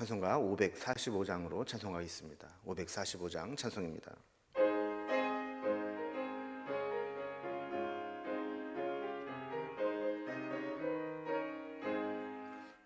찬송가 545장으로 찬송하겠습니다. 545장 찬송입니다.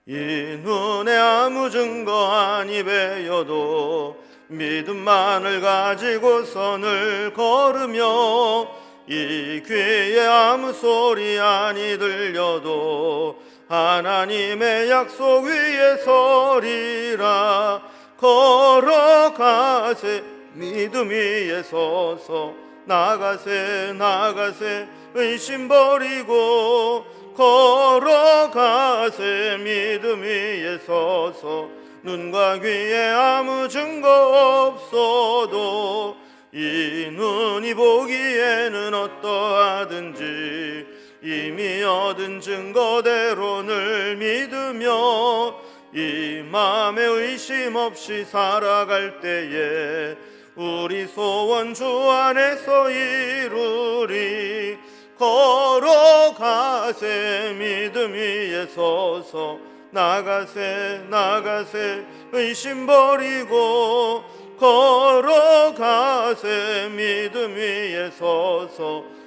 이 눈에 아무 증거 아니 배여도 믿음만을 가지고 선을 걸으며 이 귀에 아무 소리 아니 들려도 하나님의 약속 위에 서리라. 걸어가세 믿음 위에 서서. 나가세 나가세 의심 버리고. 걸어가세 믿음 위에 서서. 눈과 귀에 아무 증거 없어도 이 눈이 보기에는 어떠하든지 이미 얻은 증거대로 늘 믿으며 이 마음에 의심 없이 살아갈 때에 우리 소원 주 안에서 이루리 걸어가세 믿음 위에 서서 나가세 나가세 의심 버리고 걸어가세 믿음 위에 서서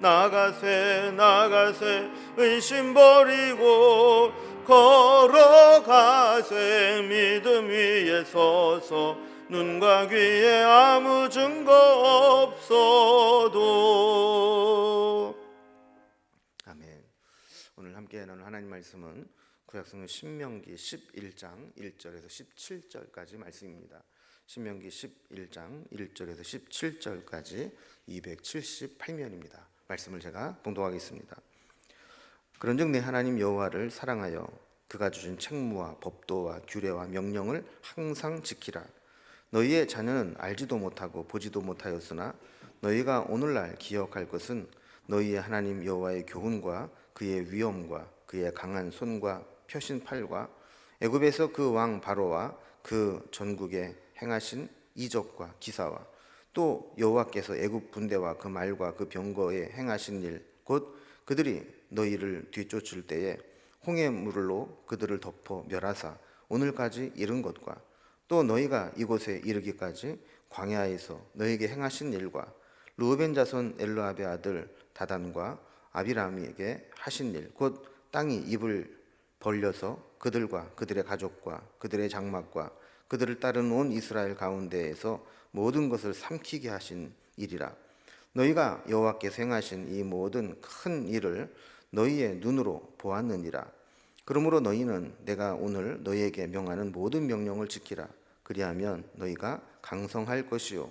나가세 나가세 의심 버리고 걸어가세 믿음 위에 서서 눈과 귀에 아무 증거 없어도 아멘. 오늘 함께 나눌 하나님 말씀은 구약성경 신명기 11장 1절에서 17절까지 말씀입니다. 신명기 11장 1절에서 17절까지 278면입니다. 말씀을 제가 봉독하겠습니다. 그런즉 내 하나님 여호와를 사랑하여 그가 주신 책무와 법도와 규례와 명령을 항상 지키라. 너희의 자녀는 알지도 못하고 보지도 못하였으나 너희가 오늘날 기억할 것은 너희의 하나님 여호와의 교훈과 그의 위엄과 그의 강한 손과 펴신 팔과 애굽에서 그 왕 바로와 그 전국에 행하신 이적과 기사와 또 여호와께서 애굽 군대와 그 말과 그 병거에 행하신 일 곧 그들이 너희를 뒤쫓을 때에 홍해 물로 그들을 덮어 멸하사 오늘까지 이른 것과 또 너희가 이곳에 이르기까지 광야에서 너희에게 행하신 일과 루벤 자손 엘르압의 아들 다단과 아비람에게 하신 일 곧 땅이 입을 벌려서 그들과 그들의 가족과 그들의 장막과 그들을 따른 온 이스라엘 가운데에서 모든 것을 삼키게 하신 일이라. 너희가 여호와께서 행하신 이 모든 큰 일을 너희의 눈으로 보았느니라. 그러므로 너희는 내가 오늘 너희에게 명하는 모든 명령을 지키라. 그리하면 너희가 강성할 것이요.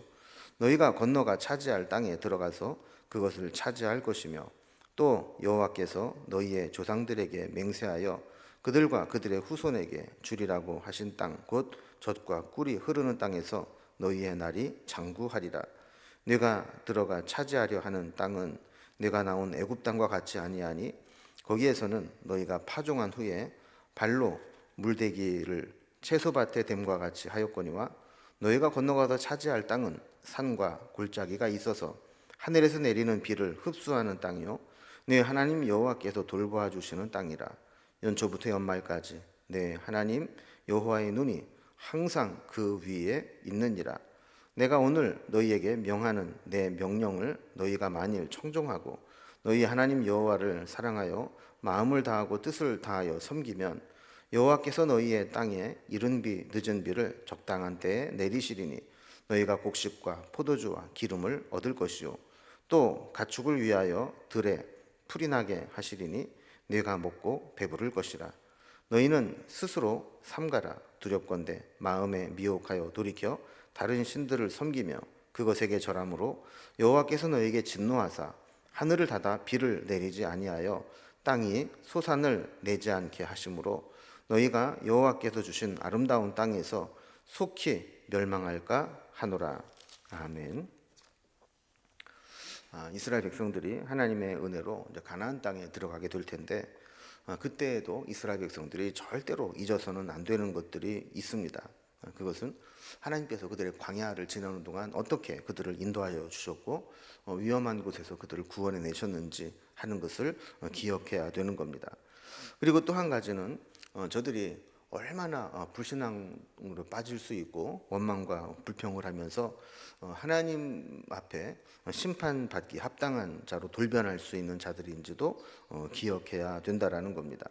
너희가 건너가 차지할 땅에 들어가서 그것을 차지할 것이며 또 여호와께서 너희의 조상들에게 맹세하여 그들과 그들의 후손에게 주리라고 하신 땅 곧 젖과 꿀이 흐르는 땅에서 너희의 날이 장구하리라. 내가 들어가 차지하려 하는 땅은 내가 나온 애굽 땅과 같이 아니하니 거기에서는 너희가 파종한 후에 발로 물대기를 채소밭에 됨과 같이 하였거니와 너희가 건너가서 차지할 땅은 산과 골짜기가 있어서 하늘에서 내리는 비를 흡수하는 땅이요. 내 하나님 여호와께서 돌보아 주시는 땅이라. 연초부터 연말까지 내 하나님 여호와의 눈이 항상 그 위에 있느니라. 내가 오늘 너희에게 명하는 내 명령을 너희가 만일 청종하고 너희 하나님 여호와를 사랑하여 마음을 다하고 뜻을 다하여 섬기면 여호와께서 너희의 땅에 이른 비 늦은 비를 적당한 때에 내리시리니 너희가 곡식과 포도주와 기름을 얻을 것이요. 또 가축을 위하여 들에 풀이 나게 하시리니 내가 먹고 배부를 것이라. 너희는 스스로 삼가라 두렵건대 마음에 미혹하여 돌이켜 다른 신들을 섬기며 그것에게 절함으로 여호와께서 너희에게 진노하사 하늘을 닫아 비를 내리지 아니하여 땅이 소산을 내지 않게 하심으로 너희가 여호와께서 주신 아름다운 땅에서 속히 멸망할까 하노라. 아멘. 아, 이스라엘 백성들이 하나님의 은혜로 가나안 땅에 들어가게 될 텐데 아, 그때에도 이스라엘 백성들이 절대로 잊어서는 안 되는 것들이 있습니다. 아, 그것은 하나님께서 그들의 광야를 지나는 동안 어떻게 그들을 인도하여 주셨고 어, 위험한 곳에서 그들을 구원해 내셨는지 하는 것을 어, 기억해야 되는 겁니다. 그리고 또 한 가지는 어, 저들이 얼마나 어, 불신앙으로 빠질 수 있고 원망과 불평을 하면서 어, 하나님 앞에 심판받기 합당한 자로 돌변할 수 있는 자들인지도 어, 기억해야 된다라는 겁니다.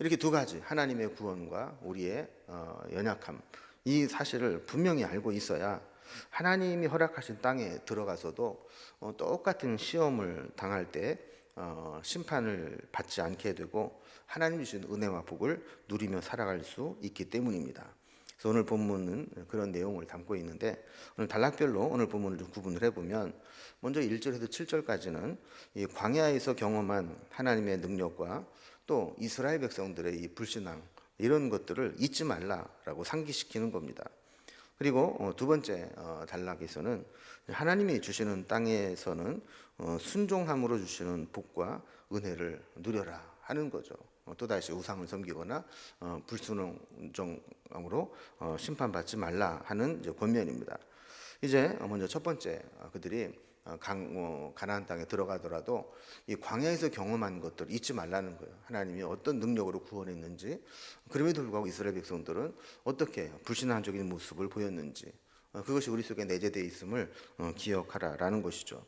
이렇게 두 가지 하나님의 구원과 우리의 어, 연약함 이 사실을 분명히 알고 있어야 하나님이 허락하신 땅에 들어가서도 어, 똑같은 시험을 당할 때 어, 심판을 받지 않게 되고 하나님 주신 은혜와 복을 누리며 살아갈 수 있기 때문입니다. 그래서 오늘 본문은 그런 내용을 담고 있는데 오늘 단락별로 오늘 본문을 좀 구분을 해보면 먼저 1절에서 7절까지는 이 광야에서 경험한 하나님의 능력과 또 이스라엘 백성들의 이 불신앙 이런 것들을 잊지 말라라고 상기시키는 겁니다. 그리고 어, 두 번째 어, 단락에서는 하나님이 주시는 땅에서는 어, 순종함으로 주시는 복과 은혜를 누려라 하는 거죠. 또다시 우상을 섬기거나 불순종으로 심판받지 말라 하는 권면입니다. 이제 먼저 첫 번째 그들이 강, 어, 가나안 땅에 들어가더라도 이 광야에서 경험한 것들 잊지 말라는 거예요. 하나님이 어떤 능력으로 구원했는지 그럼에도 불구하고 이스라엘 백성들은 어떻게 불신앙적인 모습을 보였는지 어, 그것이 우리 속에 내재되어 있음을 어, 기억하라라는 것이죠.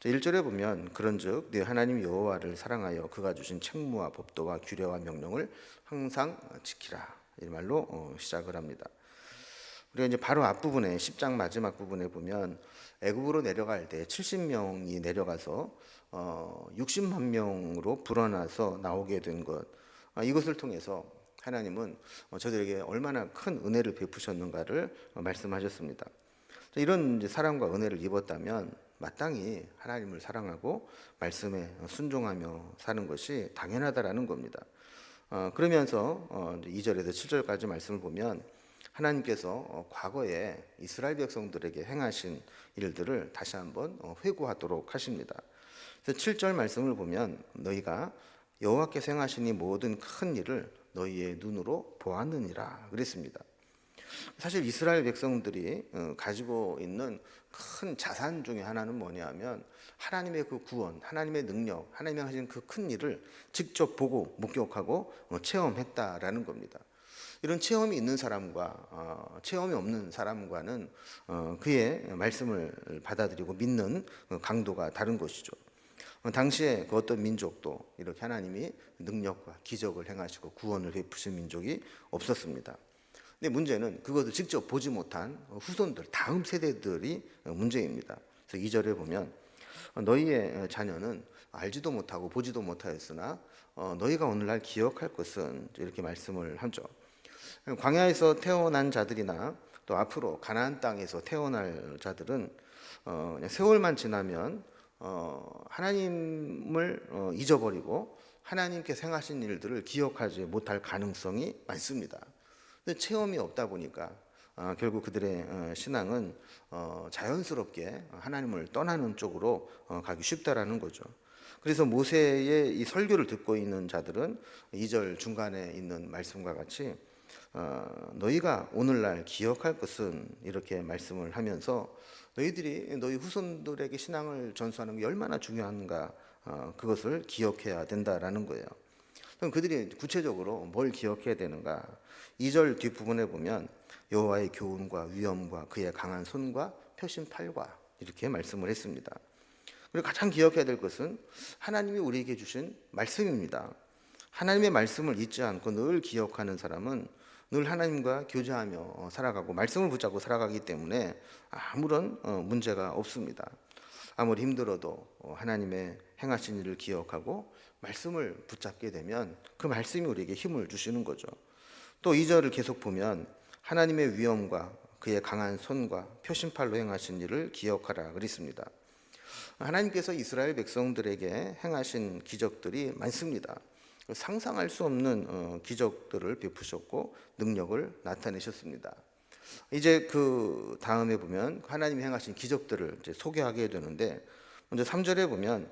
1절에 보면 그런즉 네 하나님 여호와를 사랑하여 그가 주신 책무와 법도와 규례와 명령을 항상 지키라 이 말로 시작을 합니다. 우리가 이제 바로 앞부분에 10장 마지막 부분에 보면 애굽으로 내려갈 때 70명이 내려가서 어, 60만 명으로 불어나서 나오게 된 것. 아, 이것을 통해서 하나님은 어, 저들에게 얼마나 큰 은혜를 베푸셨는가를 어, 말씀하셨습니다. 이런 사랑과 은혜를 입었다면 마땅히 하나님을 사랑하고 말씀에 순종하며 사는 것이 당연하다라는 겁니다. 어, 그러면서 어, 2절에서 7절까지 말씀을 보면 하나님께서 어, 과거에 이스라엘 백성들에게 행하신 일들을 다시 한번 어, 회고하도록 하십니다. 그래서 7절 말씀을 보면 너희가 여호와께서 행하신 이 모든 큰 일을 너희의 눈으로 보았느니라 그랬습니다. 사실 이스라엘 백성들이 어, 가지고 있는 큰 자산 중에 하나는 뭐냐면 하나님의 그 구원, 하나님의 능력, 하나님이 하신 그 큰 일을 직접 보고 목격하고 체험했다라는 겁니다. 이런 체험이 있는 사람과 어, 체험이 없는 사람과는 어, 그의 말씀을 받아들이고 믿는 강도가 다른 것이죠. 어, 당시에 그 어떤 민족도 이렇게 하나님이 능력과 기적을 행하시고 구원을 베푸신 민족이 없었습니다. 근데 문제는 그것을 직접 보지 못한 후손들, 다음 세대들이 문제입니다. 그래서 2절에 보면 너희의 자녀는 알지도 못하고 보지도 못하였으나 너희가 오늘날 기억할 것은 이렇게 말씀을 하죠. 광야에서 태어난 자들이나 또 앞으로 가나안 땅에서 태어날 자들은 어, 세월만 지나면 어, 하나님을 어, 잊어버리고 하나님께 생하신 일들을 기억하지 못할 가능성이 많습니다. 근데 체험이 없다 보니까 어, 결국 그들의 어, 신앙은 어, 자연스럽게 하나님을 떠나는 쪽으로 어, 가기 쉽다라는 거죠. 그래서 모세의 이 설교를 듣고 있는 자들은 2절 중간에 있는 말씀과 같이 어, 너희가 오늘날 기억할 것은 이렇게 말씀을 하면서 너희들이 너희 후손들에게 신앙을 전수하는 게 얼마나 중요한가 어, 그것을 기억해야 된다라는 거예요. 그럼 그들이 구체적으로 뭘 기억해야 되는가? 2절 뒷부분에 보면 여호와의 교훈과 위엄과 그의 강한 손과 표신 팔과 이렇게 말씀을 했습니다. 그리고 가장 기억해야 될 것은 하나님이 우리에게 주신 말씀입니다. 하나님의 말씀을 잊지 않고 늘 기억하는 사람은 늘 하나님과 교제하며 어, 살아가고 말씀을 붙잡고 살아가기 때문에 아무런 어, 문제가 없습니다. 아무리 힘들어도 어, 하나님의 행하신 일을 기억하고 말씀을 붙잡게 되면 그 말씀이 우리에게 힘을 주시는 거죠. 또 2절을 계속 보면 하나님의 위엄과 그의 강한 손과 표심팔로 행하신 일을 기억하라 그랬습니다. 하나님께서 이스라엘 백성들에게 행하신 기적들이 많습니다. 상상할 수 없는 어, 기적들을 베푸셨고 능력을 나타내셨습니다. 이제 그 다음에 보면 하나님이 행하신 기적들을 소개하게 되는데 먼저 3절에 보면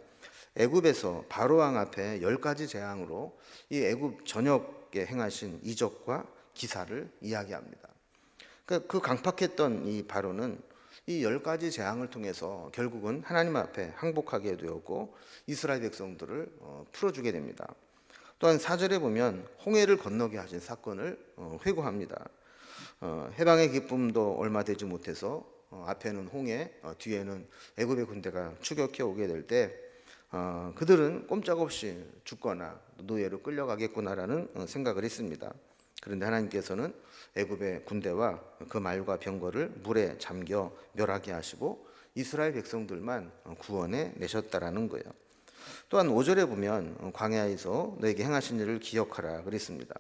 애굽에서 바로 왕 앞에 열 가지 재앙으로 이 애굽 전역에 행하신 이적과 기사를 이야기합니다. 그러니까 그 강팍했던 이 바로는 이 열 가지 재앙을 통해서 결국은 하나님 앞에 항복하게 되었고 이스라엘 백성들을 어, 풀어주게 됩니다. 또한 4절에 보면 홍해를 건너게 하신 사건을 어, 회고합니다. 어, 해방의 기쁨도 얼마 되지 못해서 어, 앞에는 홍해, 어, 뒤에는 애굽의 군대가 추격해 오게 될때 어, 그들은 꼼짝없이 죽거나 노예로 끌려가겠구나라는 어, 생각을 했습니다. 그런데 하나님께서는 애굽의 군대와 그 말과 병거를 물에 잠겨 멸하게 하시고 이스라엘 백성들만 어, 구원해 내셨다라는 거예요. 또한 5절에 보면 어, 광야에서 너에게 행하신 일을 기억하라 그랬습니다.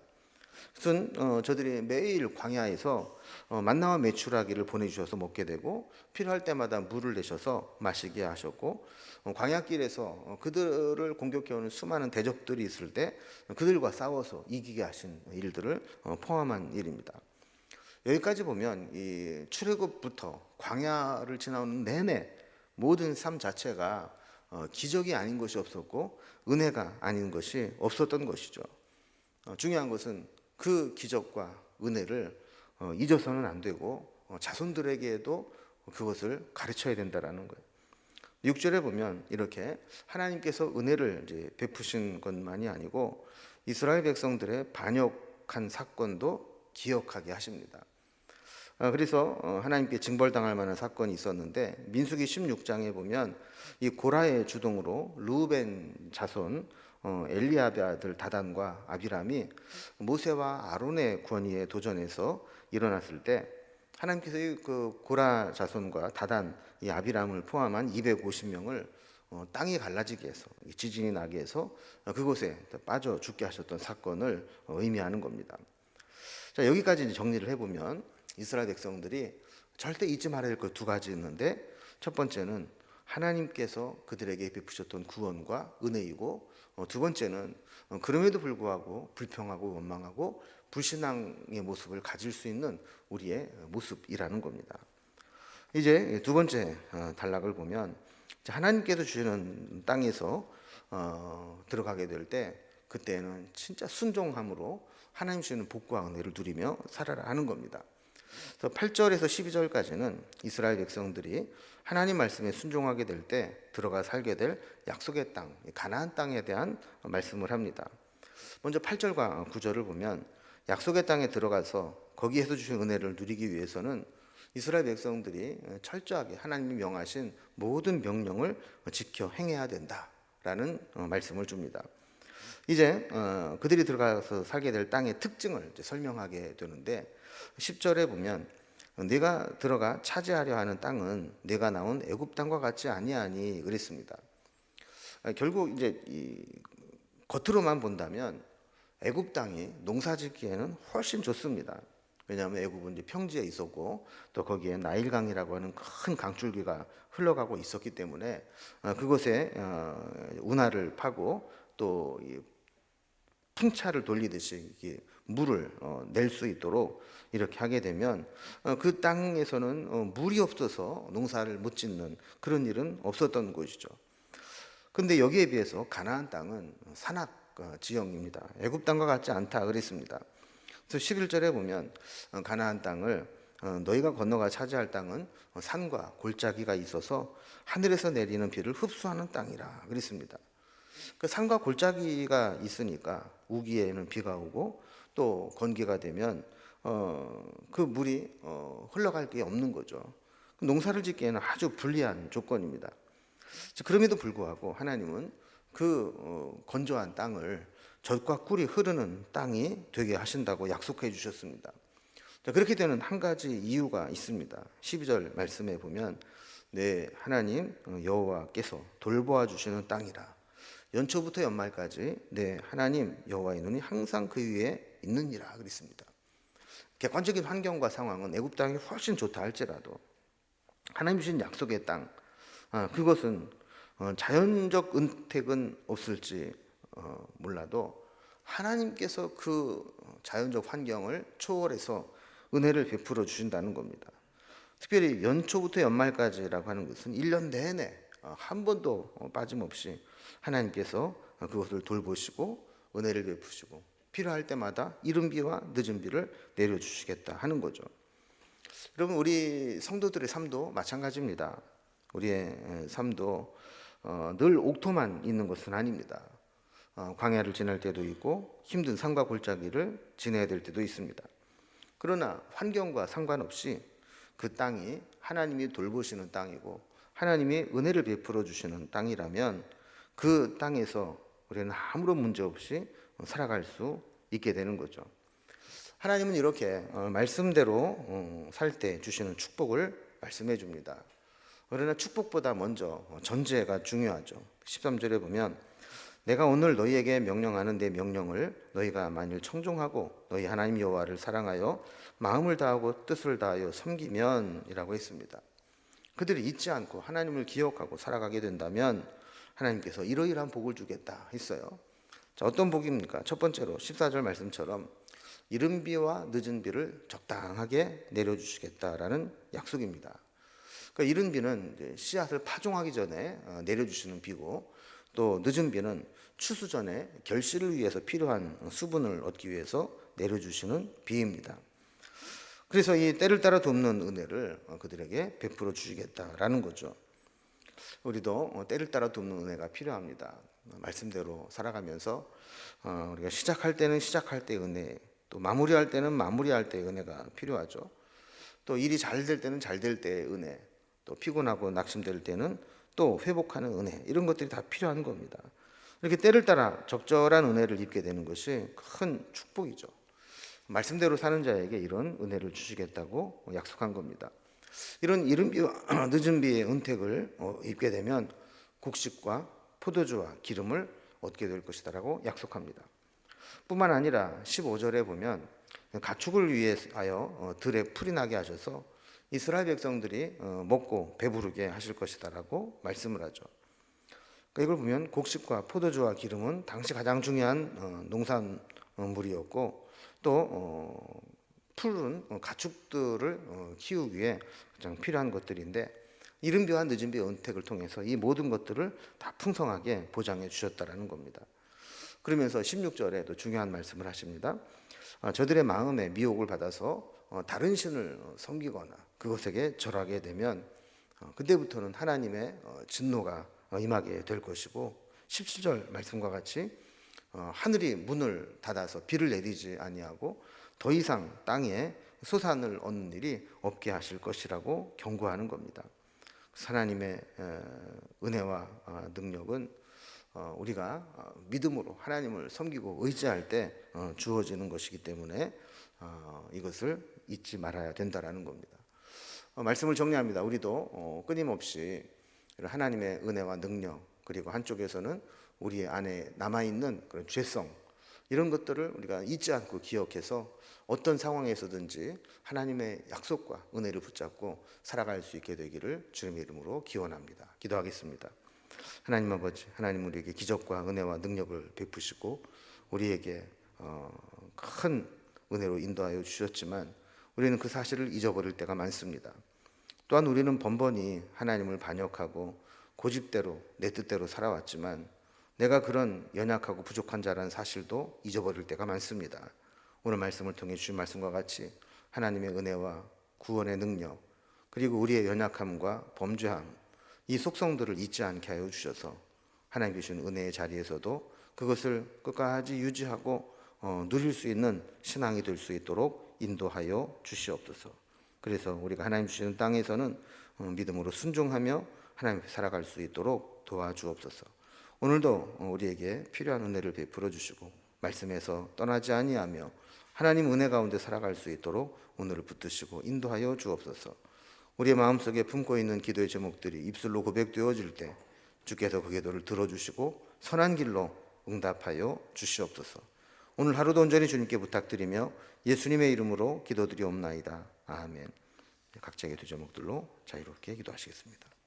그것은 어, 저들이 매일 광야에서 어, 만나와 메추라기를 보내주셔서 먹게 되고 필요할 때마다 물을 내셔서 마시게 하셨고 어, 광야길에서 어, 그들을 공격해오는 수많은 대적들이 있을 때 그들과 싸워서 이기게 하신 일들을 어, 포함한 일입니다. 여기까지 보면 이 출애굽부터 광야를 지나오는 내내 모든 삶 자체가 어, 기적이 아닌 것이 없었고 은혜가 아닌 것이 없었던 것이죠. 어, 중요한 것은 그 기적과 은혜를 어, 잊어서는 안 되고 어, 자손들에게도 그것을 가르쳐야 된다라는 거예요. 6절에 보면 이렇게 하나님께서 은혜를 이제 베푸신 것만이 아니고 이스라엘 백성들의 반역한 사건도 기억하게 하십니다. 어, 그래서 어, 하나님께 징벌당할 만한 사건이 있었는데 민수기 16장에 보면 이 고라의 주동으로 루벤 자손 어, 엘리압의 아들 다단과 아비람이 모세와 아론의 권위에 도전해서 일어났을 때 하나님께서 이그 고라 자손과 다단 이 아비람을 포함한 250명을 어, 땅이 갈라지게 해서 이 지진이 나게 해서 어, 그곳에 빠져 죽게 하셨던 사건을 어, 의미하는 겁니다. 자 여기까지 정리를 해보면 이스라엘 백성들이 절대 잊지 말아야 될 것 두 가지 있는데 첫 번째는 하나님께서 그들에게 베푸셨던 구원과 은혜이고 어, 두 번째는 어, 그럼에도 불구하고 불평하고 원망하고 불신앙의 모습을 가질 수 있는 우리의 모습이라는 겁니다. 이제 두 번째 어, 단락을 보면 하나님께서 주시는 땅에서 어, 들어가게 될 때 그때는 진짜 순종함으로 하나님 주시는 복과 은혜를 누리며 살아라 하는 겁니다. 그래서 8절에서 12절까지는 이스라엘 백성들이 하나님 말씀에 순종하게 될 때 들어가 살게 될 약속의 땅, 가나안 땅에 대한 말씀을 합니다. 먼저 8절과 9절을 보면 약속의 땅에 들어가서 거기에서 주신 은혜를 누리기 위해서는 이스라엘 백성들이 철저하게 하나님이 명하신 모든 명령을 지켜 행해야 된다라는 어, 말씀을 줍니다. 이제 어, 그들이 들어가서 살게 될 땅의 특징을 설명하게 되는데 10절에 보면 내가 들어가 차지하려 하는 땅은 내가 나온 애굽 땅과 같지 아니하니 그랬습니다. 아, 결국 이제 이 겉으로만 본다면 애굽 땅이 농사짓기에는 훨씬 좋습니다. 왜냐하면 애굽은 이제 평지에 있었고 또 거기에 나일강이라고 하는 큰 강줄기가 흘러가고 있었기 때문에 어, 그곳에 어, 운하를 파고 또이 풍차를 돌리듯이 물을 어, 낼수 있도록 이렇게 하게 되면 어, 그 땅에서는 어, 물이 없어서 농사를 못 짓는 그런 일은 없었던 것이죠. 근데 여기에 비해서 가나안 땅은 산악 어, 지형입니다. 애굽 땅과 같지 않다 그랬습니다. 그래서 11절에 보면 어, 가나안 땅을 어, 너희가 건너가 차지할 땅은 어, 산과 골짜기가 있어서 하늘에서 내리는 비를 흡수하는 땅이라 그랬습니다. 그 산과 골짜기가 있으니까 우기에는 비가 오고 또 건기가 되면 어, 그 물이 어, 흘러갈 게 없는 거죠. 농사를 짓기에는 아주 불리한 조건입니다. 자, 그럼에도 불구하고 하나님은 그 어, 건조한 땅을 젖과 꿀이 흐르는 땅이 되게 하신다고 약속해 주셨습니다. 자, 그렇게 되는 한 가지 이유가 있습니다. 12절 말씀에 보면 네 하나님 어, 여호와께서 돌보아 주시는 땅이라 연초부터 연말까지 네 하나님 여호와의 눈이 항상 그 위에 있느니라 그랬습니다. 객관적인 환경과 상황은 애굽 땅이 훨씬 좋다 할지라도 하나님 주신 약속의 땅 아, 그것은 어, 자연적 은택은 없을지 어, 몰라도 하나님께서 그 자연적 환경을 초월해서 은혜를 베풀어 주신다는 겁니다. 특별히 연초부터 연말까지라고 하는 것은 1년 내내 어, 한 번도 어, 빠짐없이 하나님께서 어, 그것을 돌보시고 은혜를 베푸시고 필요할 때마다 이른 비와 늦은 비를 내려주시겠다 하는 거죠. 여러분 우리 성도들의 삶도 마찬가지입니다. 우리의 에, 삶도 어, 늘 옥토만 있는 것은 아닙니다. 어, 광야를 지날 때도 있고 힘든 산과 골짜기를 지내야 될 때도 있습니다. 그러나 환경과 상관없이 그 땅이 하나님이 돌보시는 땅이고 하나님이 은혜를 베풀어 주시는 땅이라면 그 땅에서 우리는 아무런 문제 없이 살아갈 수 있게 되는 거죠. 하나님은 이렇게 어, 말씀대로 살 때 주시는 축복을 말씀해 줍니다. 그러나 축복보다 먼저 전제가 중요하죠. 13절에 보면 내가 오늘 너희에게 명령하는 내 명령을 너희가 만일 청종하고 너희 하나님 여호와를 사랑하여 마음을 다하고 뜻을 다하여 섬기면이라고 했습니다. 그들이 잊지 않고 하나님을 기억하고 살아가게 된다면 하나님께서 이러이러한 복을 주겠다 했어요. 자, 어떤 복입니까? 첫 번째로 14절 말씀처럼 이른 비와 늦은 비를 적당하게 내려주시겠다라는 약속입니다. 그러니까 이른 비는 씨앗을 파종하기 전에 어, 내려주시는 비고 또 늦은 비는 추수 전에 결실을 위해서 필요한 수분을 얻기 위해서 내려주시는 비입니다. 그래서 이 때를 따라 돕는 은혜를 어, 그들에게 베풀어 주시겠다라는 거죠. 우리도 어, 때를 따라 돕는 은혜가 필요합니다. 말씀대로 살아가면서 어, 우리가 시작할 때는 시작할 때 은혜, 또 마무리할 때는 마무리할 때 은혜가 필요하죠. 또 일이 잘 될 때는 잘 될 때의 은혜, 또 피곤하고 낙심될 때는 또 회복하는 은혜 이런 것들이 다 필요한 겁니다. 이렇게 때를 따라 적절한 은혜를 입게 되는 것이 큰 축복이죠. 말씀대로 사는 자에게 이런 은혜를 주시겠다고 약속한 겁니다. 이런 이른 비와 늦은 비의 은택을 어, 입게 되면 곡식과 포도주와 기름을 얻게 될 것이다라고 약속합니다. 뿐만 아니라 15절에 보면 가축을 위하여 어, 들에 풀이 나게 하셔서 이스라엘 백성들이 어, 먹고 배부르게 하실 것이다라고 말씀을 하죠. 그러니까 이걸 보면 곡식과 포도주와 기름은 당시 가장 중요한 농산물이었고 또 풀은 가축들을 키우기 위해 가장 필요한 것들인데 이른 비와 늦은 비의 은택을 통해서 이 모든 것들을 다 풍성하게 보장해 주셨다라는 겁니다. 그러면서 16절에 또 중요한 말씀을 하십니다. 아, 저들의 마음에 미혹을 받아서 어, 다른 신을 섬기거나 그것에게 절하게 되면 어, 그때부터는 하나님의 어, 진노가 임하게 될 것이고 17절 말씀과 같이 하늘이 문을 닫아서 비를 내리지 아니하고 더 이상 땅에 소산을 얻는 일이 없게 하실 것이라고 경고하는 겁니다. 하나님의 은혜와 능력은 우리가 믿음으로 하나님을 섬기고 의지할 때 주어지는 것이기 때문에 이것을 잊지 말아야 된다라는 겁니다. 어, 말씀을 정리합니다. 우리도 어, 끊임없이 하나님의 은혜와 능력 그리고 한쪽에서는 우리 안에 남아 있는 그런 죄성 이런 것들을 우리가 잊지 않고 기억해서 어떤 상황에서든지 하나님의 약속과 은혜를 붙잡고 살아갈 수 있게 되기를 주님의 이름으로 기원합니다. 기도하겠습니다. 하나님 아버지, 하나님 우리에게 기적과 은혜와 능력을 베푸시고 우리에게 어, 큰 은혜로 인도하여 주셨지만 우리는 그 사실을 잊어버릴 때가 많습니다. 또한 우리는 번번이 하나님을 반역하고 고집대로 내 뜻대로 살아왔지만 내가 그런 연약하고 부족한 자라는 사실도 잊어버릴 때가 많습니다. 오늘 말씀을 통해 주신 말씀과 같이 하나님의 은혜와 구원의 능력 그리고 우리의 연약함과 범죄함 이 속성들을 잊지 않게 하여 주셔서 하나님 주신 은혜의 자리에서도 그것을 끝까지 유지하고 어, 누릴 수 있는 신앙이 될 수 있도록 인도하여 주시옵소서. 그래서 우리가 하나님 주시는 땅에서는 어, 믿음으로 순종하며 하나님 살아갈 수 있도록 도와주옵소서. 오늘도 어, 우리에게 필요한 은혜를 베풀어 주시고 말씀에서 떠나지 아니하며 하나님 은혜 가운데 살아갈 수 있도록 오늘을 붙드시고 인도하여 주옵소서. 우리의 마음속에 품고 있는 기도의 제목들이 입술로 고백되어질 때 주께서 그 기도를 들어주시고 선한 길로 응답하여 주시옵소서. 오늘 하루도 온전히 주님께 부탁드리며 예수님의 이름으로 기도드리옵나이다. 아멘. 각자의 두 제목들로 자유롭게 기도하시겠습니다.